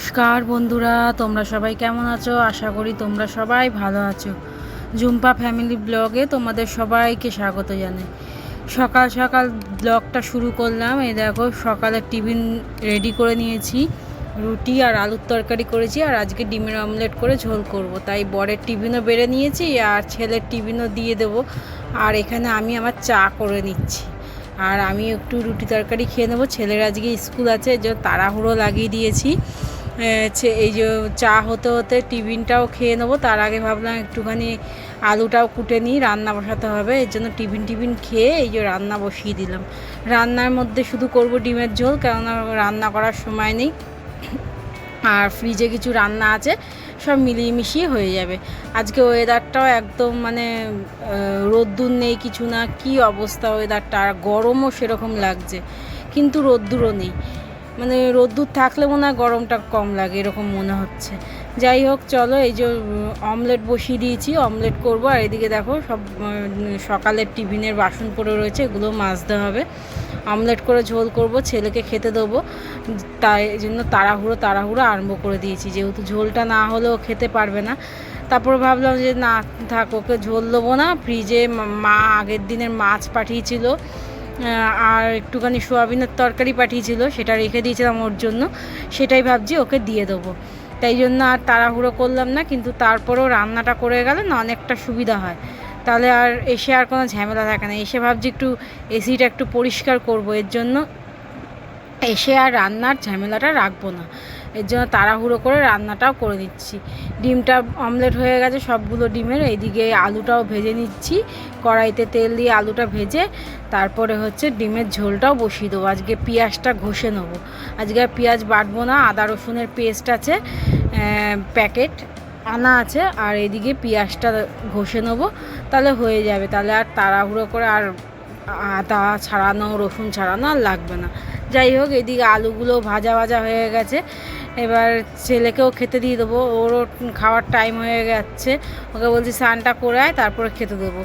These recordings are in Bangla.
নমস্কার বন্ধুরা, তোমরা সবাই কেমন আছো? আশা করি তোমরা সবাই ভালো আছো। জুম্পা ফ্যামিলি ব্লগে তোমাদের সবাইকে স্বাগত জানাই। সকাল সকাল ব্লগটা শুরু করলাম। এই দেখো, সকালে টিফিন রেডি করে নিয়েছি। রুটি আর আলুর তরকারি করেছি আর আজকে ডিমের অমলেট করে ঝোল করব। তাই বরের টিফিনও বেড়ে নিয়েছি আর ছেলের টিফিনও দিয়ে দেবো। আর এখানে আমি আমার চা করে নিচ্ছি। আর আমি একটু রুটি তরকারি খেয়ে নেব। ছেলের আজকে স্কুল আছে যে তাড়াহুড়ো লাগিয়ে দিয়েছি। এই যে চা হতে হতে টিফিনটাও খেয়ে নেব। তার আগে ভাবলাম একটুখানি আলুটাও কুটে নিই, রান্না বসাতে হবে। এর জন্য টিফিন টিফিন খেয়ে এই যে রান্না বসিয়ে দিলাম। রান্নার মধ্যে শুধু করব ডিমের ঝোল, কেননা রান্না করার সময় নেই। আর ফ্রিজে কিছু রান্না আছে, সব মিলিয়ে মিশিয়ে হয়ে যাবে। আজকে ওয়েদারটাও একদম মানে রোদ্দুর নেই কিছু না, কি অবস্থা ওয়েদারটা আর গরমও সেরকম লাগছে। কিন্তু রোদ্দুরও নেই। মানে রোদ্দুর থাকলে মনে হয় গরমটা কম লাগে, এরকম মনে হচ্ছে। যাই হোক, চলো এই যে অমলেট বসিয়ে দিয়েছি, অমলেট করব। আর এদিকে দেখো, সব সকালের টিফিনের বাসন পড়ে রয়েছে, এগুলো মাজতে হবে। অমলেট করে ঝোল করব, ছেলেকে খেতে দেবো। তাই জন্য তাড়াহুড়ো তাড়াহুড়ো আরম্ভ করে দিয়েছি। যেহেতু ঝোলটা না হলেও খেতে পারবে না। তারপর ভাবলাম যে, না, থাক, ওকে ঝোল দেবো না। ফ্রিজে মা আগের দিনের মাছ পাঠিয়েছিল। আর একটুখানি সোয়াবিনের তরকারি পাঠিয়েছিল, সেটা রেখে দিয়েছিলাম ওর জন্য। সেটাই ভাবছি ওকে দিয়ে দেবো। তাই জন্য আর তাড়াহুড়ো করলাম না, কিন্তু তারপরেও রান্নাটা করে গেলে না, অনেকটা সুবিধা হয়। তাহলে আর এসে আর কোনো ঝামেলা থাকে না। এসে ভাবছি একটু এসিটা একটু পরিষ্কার করব, এর জন্য এসে আর রান্নার ঝামেলাটা রাখব না। এর জন্য তাড়াহুড়ো করে রান্নাটাও করে নিচ্ছি। ডিমটা অমলেট হয়ে গেছে, সবগুলো ডিমের। এইদিকে আলুটাও ভেজে নিচ্ছি। কড়াইতে তেল দিয়ে আলুটা ভেজে তারপরে হচ্ছে ডিমের ঝোলটাও বসিয়ে দেবো। আজকে পেঁয়াজটা ঘষে নেব। আজকে আর পেঁয়াজ বাটবো না, আদা রসুনের পেস্ট আছে প্যাকেট আনা আছে, আর এদিকে পেঁয়াজটা ঘষে নেব। তাহলে হয়ে যাবে। তাহলে আর তাড়াহুড়ো করে আর আদা ছাড়ানো, রসুন ছাড়ানো আর লাগবে না। যাই হোক, এদিকে আলুগুলো ভাজা ভাজা হয়ে গেছে। এবার ছেলেকেও খেতে দিয়ে দেবো। ওরও খাওয়ার টাইম হয়ে যাচ্ছে। ওকে বলছি স্নানটা করে আয় তারপরে খেতে দেবো।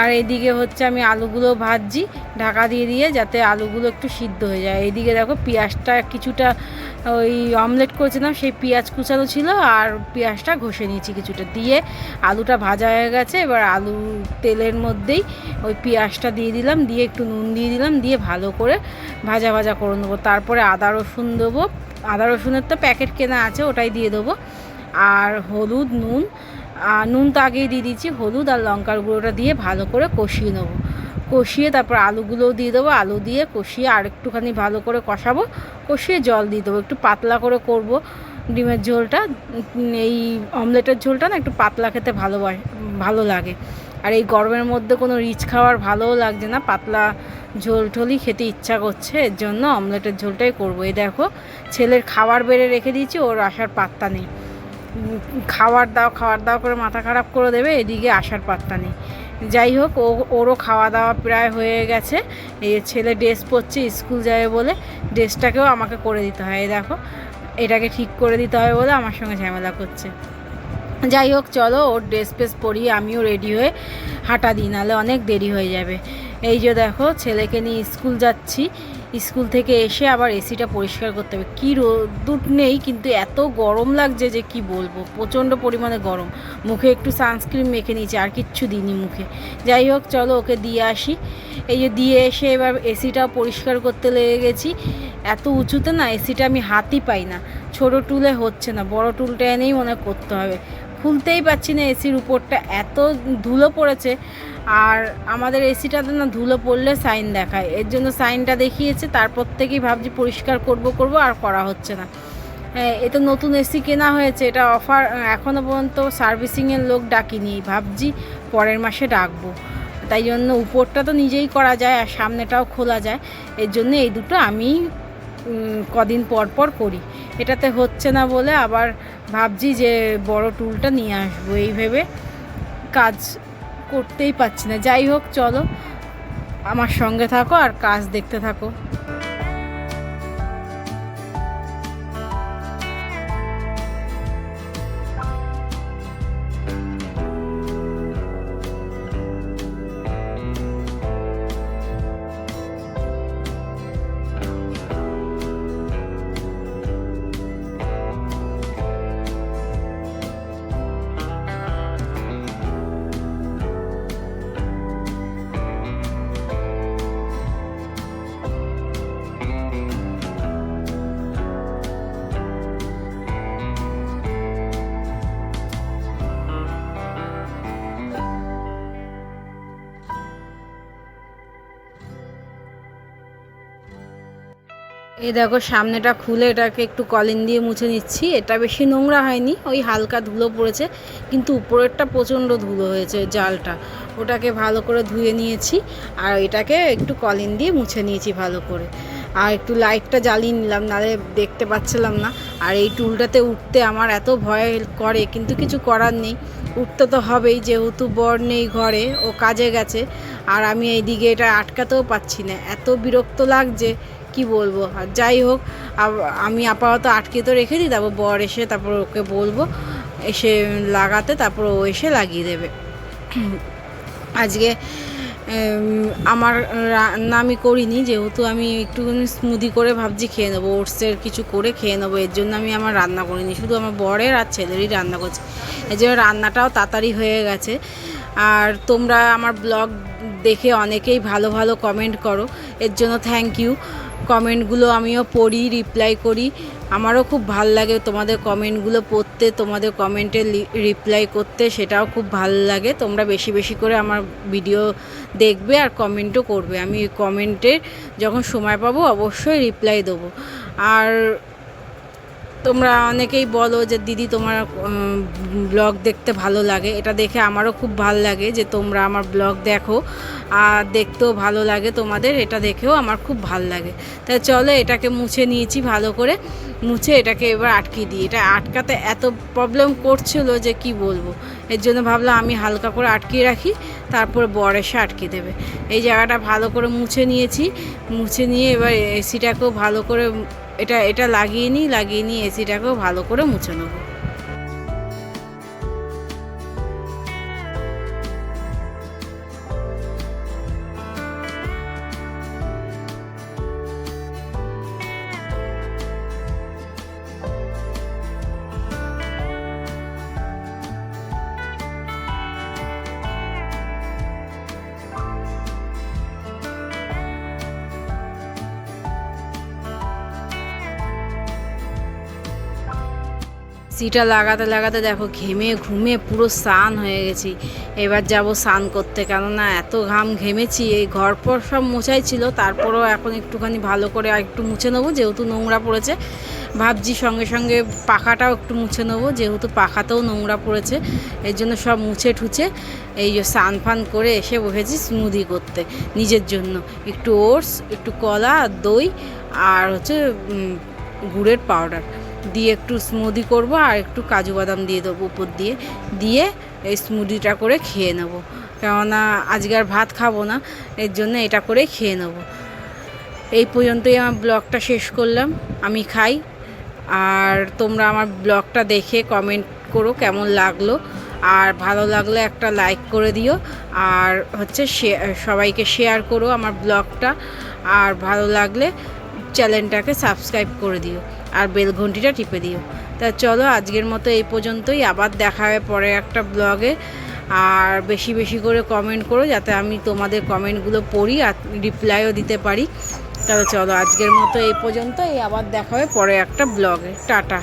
আর এদিকে হচ্ছে আমি আলুগুলো ভাজছি, ঢাকা দিয়ে দিয়ে যাতে আলুগুলো একটু সিদ্ধ হয়ে যায়। এইদিকে দেখো পেঁয়াজটা কিছুটা ওই অমলেট করেছিলাম, সেই পেঁয়াজ কুচানো ছিল আর পেঁয়াজটা ঘষে নিয়েছি কিছুটা। দিয়ে আলুটা ভাজা হয়ে গেছে, এবার আলু তেলের মধ্যেই ওই পেঁয়াজটা দিয়ে দিলাম, দিয়ে একটু নুন দিয়ে দিলাম, দিয়ে ভালো করে ভাজা ভাজা করে নেব। তারপরে আদা রসুন দেবো। আদা রসুনের তো প্যাকেট কেনা আছে, ওটাই দিয়ে দেবো। আর হলুদ, নুন নুন তো আগেই দিয়ে দিচ্ছি হলুদ আর লঙ্কার গুঁড়োটা দিয়ে ভালো করে কষিয়ে নেব। কষিয়ে তারপর আলুগুলোও দিয়ে দেবো, আলু দিয়ে কষিয়ে আর একটুখানি ভালো করে কষাবো, কষিয়ে জল দিয়ে দেবো, একটু পাতলা করে করব। ডিমের ঝোলটা এই অমলেটের ঝোলটা না একটু পাতলা খেতে ভালোবাস, ভালো লাগে। আর এই গরমের মধ্যে কোনো রিচ খাওয়ার ভালোও লাগছে না, পাতলা ঝোল ঠোলই খেতে ইচ্ছা করছে, এর জন্য অমলেটের ঝোলটাই করব। এই দেখো, ছেলের খাবার বেড়ে রেখে দিয়েছি, ওর আসার পাত্তা নেই। খাবার দাও খাবার দাও করে মাথা খারাপ করে দেবে, এদিকে আসার পাত্তা নেই। যাই হোক, ও, ওরও খাওয়া দাওয়া প্রায় হয়ে গেছে। এই ছেলে ড্রেস পরছে, স্কুল যাবে বলে ড্রেসটাকেও আমাকে করে দিতে হয়। দেখো, এটাকে ঠিক করে দিতে হবে বলে আমার সঙ্গে ঝামেলা করছে। যাই হোক, চলো, ওর ড্রেস ফ্রেস পরিয়ে আমিও রেডি হয়ে হাঁটা দিই, নাহলে অনেক দেরি হয়ে যাবে। এই যে দেখো, ছেলেকে নিয়ে স্কুল যাচ্ছি। স্কুল থেকে এসে আবার এসিটা পরিষ্কার করতে হবে। কী রোদ্দুর নেই, কিন্তু এত গরম লাগছে যে কি বলব? প্রচণ্ড পরিমাণে গরম। মুখে একটু সানস্ক্রিন মেখে নিয়েছি, আর কিচ্ছু দিইনি মুখে। যাই হোক, চলো ওকে দিয়ে আসি। এই যে দিয়ে এসে এবার এসিটাও পরিষ্কার করতে লেগে গেছি। এত উঁচুতে না এসিটা আমি হাতই পাই না। ছোটো টুলে হচ্ছে না, বড় টুলটা এনেই মনে করতে হবে। খুলতেই পাচ্ছি না এসির উপরটা। এত ধুলো পড়েছে আর আমাদের এসিটাতে না ধুলো পড়লে সাইন দেখায়। এর জন্য সাইনটা দেখিয়েছে তারপর থেকেই ভাবছি পরিষ্কার করব করব আর করা হচ্ছে না। হ্যাঁ, এ তো নতুন এসি কেনা হয়েছে এটা অফার এখনও পর্যন্ত সার্ভিসিংয়ের লোক ডাকিনি। ভাবছি পরের মাসে ডাকবো। তাই জন্য উপরটা তো নিজেই করা যায় আর সামনেটাও খোলা যায়। এর জন্য এই দুটো আমি কদিন পর পর করি। এটাতে হচ্ছে না বলে আবার ভাবছি যে বড় টুলটা নিয়ে আসব। এই ভেবে কাজ করতেই পারছি না। যাই হোক চলো। আমার সঙ্গে থাকো আর কাজ দেখতে থাকো। এই দেখো, সামনেটা খুলে এটাকে একটু কলিন দিয়ে মুছে নিচ্ছি। এটা বেশি নোংরা হয়নি, ওই হালকা ধুলো পড়েছে, কিন্তু উপরেরটা প্রচণ্ড ধুলো হয়েছে জালটা। ওটাকে ভালো করে ধুয়ে নিয়েছি, আর এটাকে একটু কলিন দিয়ে মুছে নিয়েছি ভালো করে। আর একটু লাইটটা জ্বালিয়ে নিলাম, নাহলে দেখতে পাচ্ছিলাম না। আর এই টুলটাতে উঠতে আমার এত ভয় করে, কিন্তু কিছু করার নেই। উঠতে তো হবেই, যেহেতু বর নেই ঘরে, ও কাজে গেছে। আর আমি এইদিকে এটা আটকাতেও পাচ্ছি না। এত বিরক্ত লাগছে কি বলব? আর যাই হোক আমি আপাতত আটকে তো রেখে দিই তারপর বর এসে তারপর ওকে বলব, এসে লাগাতে, তারপর ও এসে লাগিয়ে দেবে। আজকে আমার রান্না আমি করিনি, যেহেতু আমি একটুখানি স্মুদি করে ভাবছি খেয়ে নেব, ওটসের কিছু করে খেয়ে নেব, এর জন্য আমি আমার রান্না করিনি, শুধু আমার বরের আর ছেলেরই রান্না করছি। এর জন্য রান্নাটাও তাড়াতাড়ি হয়ে গেছে। আর তোমরা আমার ব্লগ দেখে অনেকেই ভালো ভালো কমেন্ট করো, এর জন্য থ্যাংক ইউ কমেন্টগুলো আমিও পড়ি রিপ্লাই করি। আমারও খুব ভালো লাগে তোমাদের কমেন্টগুলো পড়তে, তোমাদের কমেন্টে রিপ্লাই করতে, সেটাও খুব ভালো লাগে। তোমরা বেশি বেশি করে আমার ভিডিও দেখবে আর কমেন্টও করবে। আমি কমেন্টের যখন সময় পাবো, অবশ্যই রিপ্লাই দেবো। আর তোমরা অনেকেই বলো যে, দিদি, তোমার ব্লগ দেখতে ভালো লাগে। এটা দেখে আমারও খুব ভালো লাগে যে, তোমরা আমার ব্লগ দেখো। আর দেখতেও ভালো লাগে তোমাদের, এটা দেখেও আমার খুব ভালো লাগে। তাই চলো, এটাকে মুছে নিয়েছি ভালো করে। মুছে এটাকে এবার আটকে দিই। এটা আটকাতে এত প্রবলেম করছিল যে, কি বলব? এর জন্য ভাবলাম আমি হালকা করে আটকিয়ে রাখি, তারপর বর এসে আটকে দেবে। এই জায়গাটা ভালো করে মুছে নিয়েছি। মুছে নিয়ে এবার এসিটাকেও ভালো করে এটা এটা লাগিয়ে নিই লাগিয়ে নিয়ে এসিটাকেও ভালো করে মুছে নেব। সিটা লাগাতে লাগাতে দেখো ঘেমে ঘুমে পুরো স্নান হয়ে গেছি। এবার যাব স্নান করতে কেননা এত ঘাম ঘেমেছি, এই ঘর পর সব মোছাই ছিল, তারপরেও এখন একটুখানি ভালো করে আর একটু মুছে নেব, যেহেতু নোংরা পড়েছে। ভাবছি সঙ্গে সঙ্গে পাখাটাও একটু মুছে নেব, যেহেতু পাখাতেও নোংরা পড়েছে, এর জন্য সব মুছে ঠুছে, এই যে স্নান ফান করে এসে বসেছি স্মুদি করতে, নিজের জন্য। একটু ওটস একটু কলা, দই, আর হচ্ছে গুড়ের পাউডার দিয়ে একটু স্মুদি করব আর একটু কাজু বাদাম দিয়ে দেবো উপর দিয়ে। দিয়ে এই স্মুদিটা করে খেয়ে নেব। কেননা আজকে আর ভাত খাব না, এর জন্য এটা করে খেয়ে নেব। এই পর্যন্তই আমার ব্লগটা শেষ করলাম। আমি খাই। আর তোমরা আমার ব্লগটা দেখে কমেন্ট করো কেমন লাগল। আর ভালো লাগলে একটা লাইক করে দিও। আর হচ্ছে সবাইকে শেয়ার করো আমার ব্লগটা। আর ভালো লাগলে চ্যানেলটাকে সাবস্ক্রাইব করে দিও। আর বেল ঘন্টিটা টিপে দিও। তা চলো আজকের মতো এই পর্যন্তই। আবার দেখা হবে পরে একটা ব্লগে। আর বেশি বেশি করে কমেন্ট করো যাতে আমি তোমাদের কমেন্টগুলো পড়ি আর রিপ্লাইও দিতে পারি। তাহলে চলো আজকের মতো এই পর্যন্তই। আবার দেখা হবে পরে একটা ব্লগে। টাটা।